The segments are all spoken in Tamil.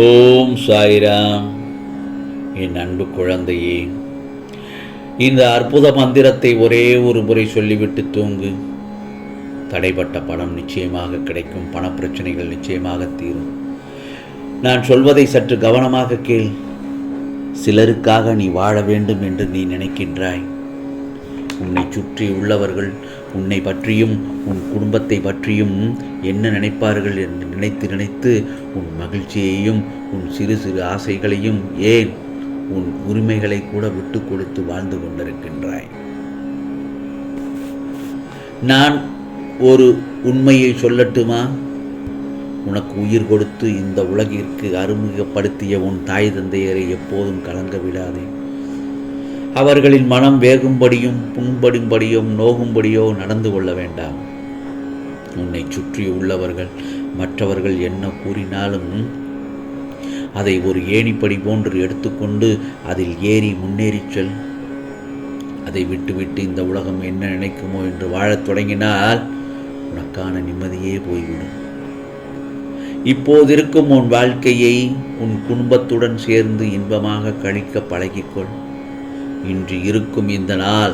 ஓம் சாய்ராம். என் அன்பு குழந்தையே இந்த அற்புத மந்திரத்தை ஒரே ஒரு முறை சொல்லிவிட்டு தூங்கு. தடைப்பட்ட பணம் நிச்சயமாக கிடைக்கும் பணப்பிரச்சனைகள் நிச்சயமாக தீரும். நான் சொல்வதை சற்று கவனமாக கேள். சிலருக்காக நீ வாழ வேண்டும் என்று நீ நினைக்கின்றாய். உன்னை சுற்றி உள்ளவர்கள் உன்னை பற்றியும் உன் குடும்பத்தை பற்றியும் என்ன நினைப்பார்கள் என்று நினைத்து நினைத்து உன் மகிழ்ச்சியையும் உன் சிறு சிறு ஆசைகளையும் ஏன் உன் உரிமைகளை கூட விட்டு கொடுத்து வாழ்ந்து கொண்டிருக்கின்றாய்? நான் ஒரு உண்மையை சொல்லட்டுமா? உனக்கு உயிர் கொடுத்து இந்த உலகிற்கு அறிமுகப்படுத்திய உன் தாய் தந்தையரை எப்போதும் கலங்க விடாதே. அவர்களின் மனம் வேகும்படியும் புண்படும்படியும் நோகும்படியோ நடந்து கொள்ள வேண்டாம். உன்னை சுற்றி உள்ளவர்கள் மற்றவர்கள் என்ன கூறினாலும் அதை ஒரு ஏணிப்படி போன்று எடுத்துக்கொண்டு அதில் ஏறி முன்னேறிச் செல். அதை விட்டுவிட்டு இந்த உலகம் என்ன நினைக்குமோ என்று வாழத் தொடங்கினால் உனக்கான நிம்மதியே போய்விடும். இப்போதிருக்கும் உன் வாழ்க்கையை உன் குடும்பத்துடன் சேர்ந்து இன்பமாக கழிக்க பழகிக்கொள். இன்று இருக்கும் இந்த நாள்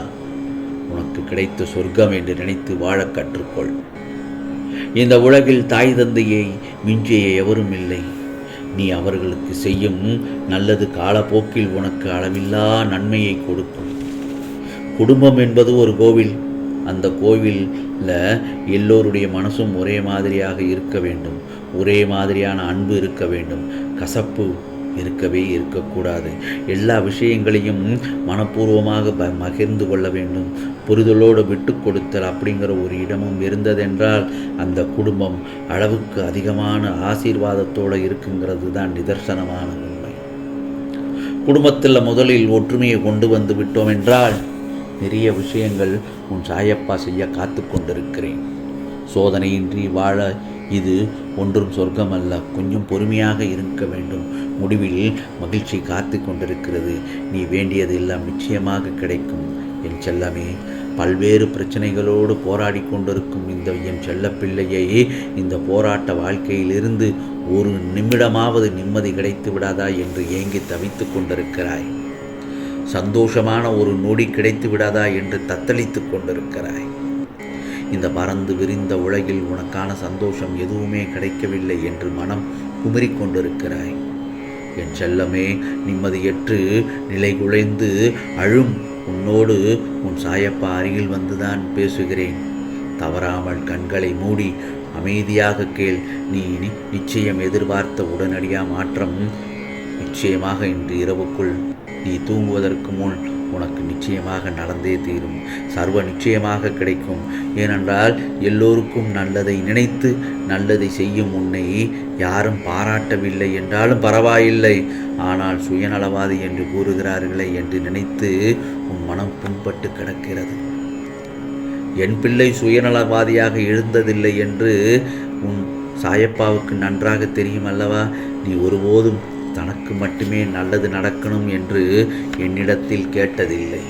உனக்கு கிடைத்த சொர்க்கம் என்று நினைத்து வாழக் கற்றுக்கொள். இந்த உலகில் தாய் தந்தையை மிஞ்சிய எவரும் இல்லை. நீ அவர்களுக்கு செய்யும் நல்லது காலப்போக்கில் உனக்கு அளவில்லா நன்மையை கொடுக்கும். குடும்பம் என்பது ஒரு கோவில். அந்த கோவிலில் எல்லோருடைய மனசும் ஒரே மாதிரியாக இருக்க வேண்டும். ஒரே மாதிரியான அன்பு இருக்க வேண்டும். கசப்பு இருக்கவே இருக்கக்கூடாது. எல்லா விஷயங்களையும் மனப்பூர்வமாக ப கொள்ள வேண்டும். புரிதலோடு விட்டு கொடுத்தல் அப்படிங்கிற ஒரு இடமும் இருந்ததென்றால் அந்த குடும்பம் அளவுக்கு அதிகமான ஆசீர்வாதத்தோடு இருக்குங்கிறது தான் நிதர்சனமான உண்மை. குடும்பத்தில் முதலில் ஒற்றுமையை கொண்டு வந்து விட்டோம் என்றால் நிறைய விஷயங்கள் உன் சாயப்பா செய்ய காத்து கொண்டிருக்கிறேன். சோதனையின்றி வாழ இது ஒன்றும் சொர்க்கம் அல்ல கொஞ்சம் பொறுமையாக இருக்க வேண்டும். முடிவில் மகிழ்ச்சி காத்து கொண்டிருக்கிறது. நீ வேண்டியது எல்லாம் நிச்சயமாக கிடைக்கும். என் செல்லமே பல்வேறு பிரச்சனைகளோடு போராடி கொண்டிருக்கும் இந்த என் செல்லப்பிள்ளையை இந்த போராட்ட வாழ்க்கையிலிருந்து ஒரு நிமிடமாவது நிம்மதி கிடைத்து விடாதா என்று ஏங்கி தவித்து கொண்டிருக்கிறாய். சந்தோஷமான ஒரு நொடி கிடைத்து விடாதா என்று தத்தளித்து கொண்டிருக்கிறாய். இந்த பறந்து விரிந்த உலகில் உனக்கான சந்தோஷம் எதுவுமே கிடைக்கவில்லை என்று மனம் குமரிக் கொண்டிருக்கிறாய். என் செல்லமே நிம்மதியற்று நிலை குலைந்து அழும். உன்னோடு உன் சாயப்பா அருகில் வந்துதான் பேசுகிறேன். தவறாமல் கண்களை மூடி அமைதியாக கேள். நீ நிச்சயம் எதிர்பார்த்த உடனடியாக மாற்றம் நிச்சயமாக இன்று இரவுக்குள். நீ தூங்குவதற்கு முன் உனக்கு நிச்சயமாக நடந்தே தீரும். சர்வ நிச்சயமாக கிடைக்கும். ஏனென்றால் எல்லோருக்கும் நல்லதை நினைத்து நல்லதை செய்யும் உன்னை யாரும் பாராட்டவில்லை என்றாலும் பரவாயில்லை. ஆனால் சுயநலவாதி என்று கூறுகிறார்களே என்று நினைத்து உன் மனம் புண்பட்டு கிடக்கிறது. என் பிள்ளை சுயநலவாதியாக எழுந்ததில்லை என்று உன் சாயப்பாவுக்கு நன்றாக தெரியும் அல்லவா? நீ ஒருபோதும் தனக்கு மட்டுமே நல்லது நடக்கணும் என்று என்னிடத்தில் கேட்டதில்லை.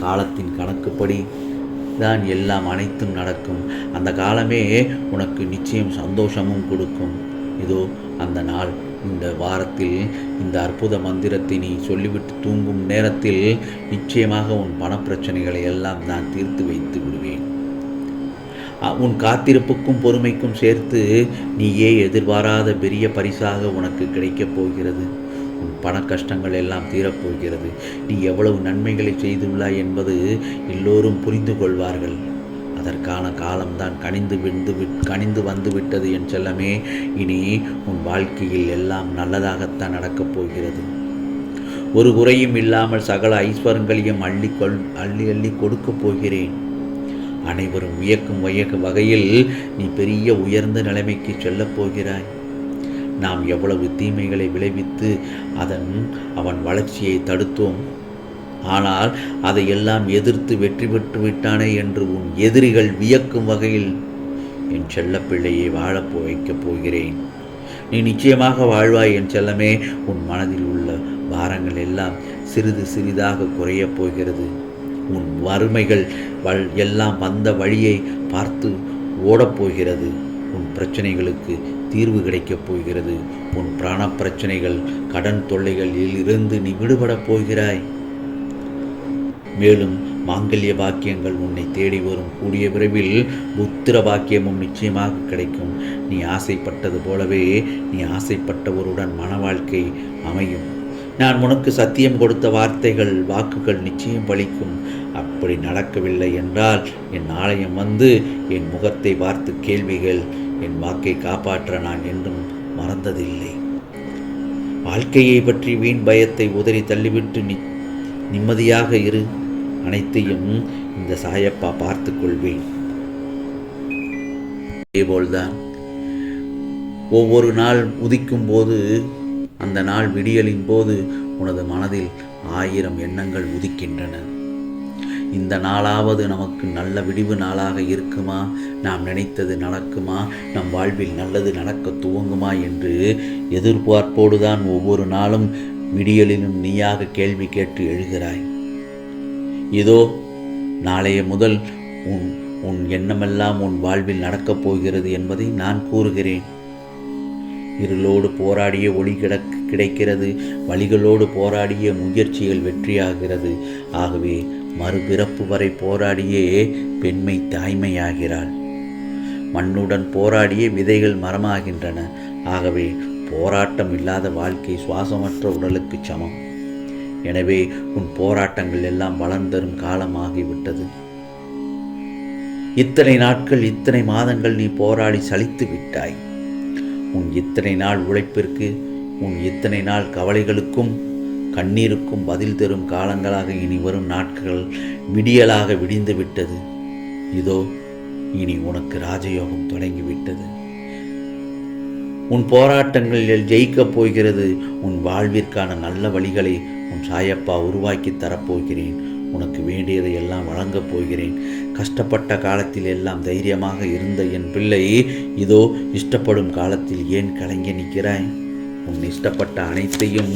காலத்தின் கணக்குப்படி தான் எல்லாம் அனைத்தும் நடக்கும். அந்த காலமே உனக்கு நிச்சயம் சந்தோஷமும் கொடுக்கும். இதோ அந்த நாள். இந்த வாரத்தில் இந்த அற்புத மந்திரத்தை நீ சொல்லிவிட்டு தூங்கும் நேரத்தில் நிச்சயமாக உன் பணப்பிரச்சனைகளை எல்லாம் நான் தீர்த்து வைத்து உன் காத்திருப்புக்கும் பொறுமைக்கும் சேர்த்து நீயே எதிர்பாராத பெரிய பரிசாக உனக்கு கிடைக்கப் போகிறது. உன் பண கஷ்டங்கள் எல்லாம் தீரப்போகிறது நீ எவ்வளவு நன்மைகளை செய்துள்ளாய் என்பது எல்லோரும் புரிந்து கொள்வார்கள். அதற்கான காலம்தான் கனிந்து விந்து கனிந்து வந்து விட்டது என் செல்லமே. இனி உன் வாழ்க்கையில் எல்லாம் நல்லதாகத்தான் நடக்கப் போகிறது. ஒரு குறையும் இல்லாமல் சகல ஐஸ்வரங்களையும் அள்ளி கொள் அள்ளி அள்ளி கொடுக்கப் போகிறேன். அனைவரும் வியக்கும் வயக்கு வகையில் நீ பெரிய உயர்ந்த நிலைமைக்கு செல்லப் போகிறாய். நாம் எவ்வளவு தீமைகளை விளைவித்து அதன் அவன் வளர்ச்சியை தடுத்தோம். ஆனால் அதையெல்லாம் எதிர்த்து வெற்றி பெற்று விட்டானே என்று உன் எதிரிகள் வியக்கும் வகையில் என் செல்லப்பிள்ளையை வாழப்போ வைக்கப் போகிறேன். நீ நிச்சயமாக வாழ்வாய் என் செல்லமே. உன் மனதில் உள்ள பாரங்கள் எல்லாம் சிறிது சிறிதாக குறையப் போகிறது. உன் வறுமைகள் வல் எல்லாம் வந்த வழியை பார்த்து ஓடப்போகிறது. உன் பிரச்சனைகளுக்கு தீர்வு கிடைக்கப் போகிறது. உன் பிராண பிரச்சனைகள் கடன் தொல்லைகளில் இருந்து நீ விடுபடப் போகிறாய். மேலும் மாங்கல்ய பாக்கியங்கள் உன்னை தேடி வரும். கூடிய விரைவில் புத்திர பாக்கியமும் நிச்சயமாக கிடைக்கும். நீ ஆசைப்பட்டது போலவே நீ ஆசைப்பட்டவருடன் மன வாழ்க்கை அமையும். நான் உனக்கு சத்தியம் கொடுத்த வார்த்தைகள் வாக்குகள் நிச்சயம் பலிக்கும். அப்படி நடக்கவில்லை என்றால் என் ஆலயம் வந்து என் முகத்தை பார்த்து கேள்விகள் என் வாக்கை காப்பாற்ற நான் என்றும் மறந்ததில்லை. வாழ்க்கையை பற்றி வீண் பயத்தை உதறி தள்ளிவிட்டு நி நிம்மதியாக இரு. அனைத்தையும் இந்த சாயப்பா பார்த்து கொள்வேன். அதேபோல்தான் ஒவ்வொரு நாள் உதிக்கும் போது அந்த நாள் விடியலின் போது உனது மனதில் ஆயிரம் எண்ணங்கள் உதிக்கின்றன. இந்த நாளாவது நமக்கு நல்ல விடிவு நாளாக இருக்குமா? நாம் நினைத்தது நடக்குமா? நம் வாழ்வில் நல்லது நடக்க துவங்குமா என்று எதிர்பார்ப்போடுதான் ஒவ்வொரு நாளும் விடியலிலும் நீயாக கேள்வி கேட்டு எழுகிறாய். இதோ நாளைய முதல் உன் உன் எண்ணமெல்லாம் உன் வாழ்வில் நடக்கப் போகிறது என்பதை நான் கூறுகிறேன். இருளோடு போராடிய ஒளி கிடக்கு கிடைக்கிறது. வழிகளோடு போராடிய முயற்சிகள் வெற்றியாகிறது. ஆகவே மறுபிறப்பு வரை போராடியே பெண்மை தாய்மையாகிறாள். மண்ணுடன் போராடிய விதைகள் மரமாகின்றன. ஆகவே போராட்டம் இல்லாத வாழ்க்கை சுவாசமற்ற உடலுக்கு சமம். எனவே உன் போராட்டங்கள் எல்லாம் வளர்ந்தரும் காலமாகிவிட்டது. இத்தனை நாட்கள் இத்தனை மாதங்கள் நீ போராடி சலித்து விட்டாய். உன் இத்தனை நாள் உழைப்பிற்கு உன் இத்தனை நாள் கவலைகளுக்கும் கண்ணீருக்கும் பதில் தரும் காலங்களாக இனி வரும் நாட்கள் விடியலாக விடிந்து விட்டது. இதோ இனி உனக்கு ராஜயோகம் தொடங்கிவிட்டது. உன் போராட்டங்களில் ஜெயிக்கப் போகிறது. உன் வாழ்விற்கான நல்ல வழிகளை உன் சாயப்பா உருவாக்கி தரப்போகிறேன். உனக்கு வேண்டியதை எல்லாம் வழங்கப் போகிறேன். கஷ்டப்பட்ட காலத்தில் எல்லாம் தைரியமாக இருந்த என் பிள்ளை இதோ இஷ்டப்படும் காலத்தில் ஏன் கலங்கி நிற்கிறாய்? உன் இஷ்டப்பட்ட அனைத்தையும்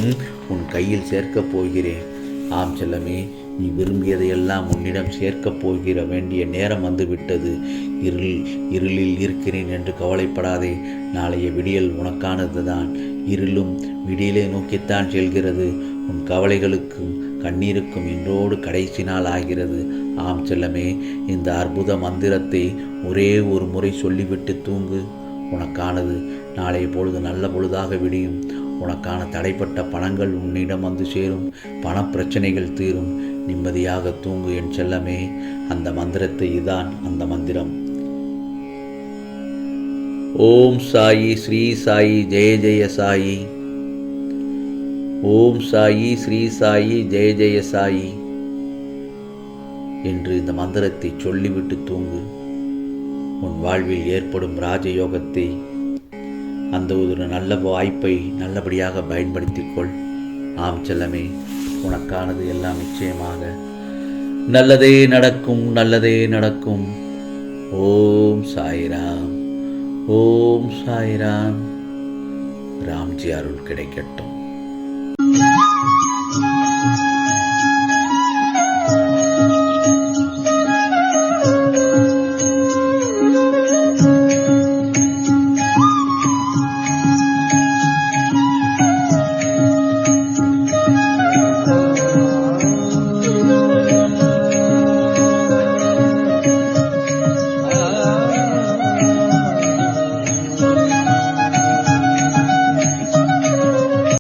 உன் கையில் சேர்க்கப் போகிறேன். ஆம் செல்லமே நீ விரும்பியதையெல்லாம் உன்னிடம் சேர்க்கப் போகிற வேண்டிய நேரம் வந்துவிட்டது. இருள் இருளில் இருக்கிறேன் என்று கவலைப்படாதே. நாளைய விடியல் உனக்கானது தான் இருளும் விடியலை நோக்கித்தான் செல்கிறது. உன் கவலைகளுக்கும் கண்ணீருக்கும் இன்றோடு கடைசி நாள் ஆகிறது ஆம் செல்லமே இந்த அற்புத மந்திரத்தை ஒரே ஒரு முறை சொல்லிவிட்டு தூங்கு. உனக்கானது நாளைய பொழுது நல்ல பொழுதாக விடியும். உனக்கான தடைப்பட்ட பணங்கள் உன்னிடம் வந்து சேரும். பணப்பிரச்சனைகள் தீரும். நிம்மதியாக தூங்கு என் செல்லமே. அந்த மந்திரத்தை இதான் அந்த மந்திரம். ஓம் சாயி ஸ்ரீ சாயி ஜெய ஜெய சாயி. ஓம் சாயி ஸ்ரீ சாயி ஜெய ஜெய சாயி என்று இந்த மந்திரத்தை சொல்லிவிட்டு தூங்கு. உன் வாழ்வில் ஏற்படும் ராஜயோகத்தை அந்த ஒரு நல்ல வாய்ப்பை நல்லபடியாக பயன்படுத்திக் கொள். ஆம் செல்லமே உனக்கானது எல்லாம் நிச்சயமாக. நல்லதே நடக்கும் நல்லதே நடக்கும். ஓம் சாய்ராம் ஓம் சாய்ராம். ராம்ஜி அருள் கிடைக்கட்டும். Thank you.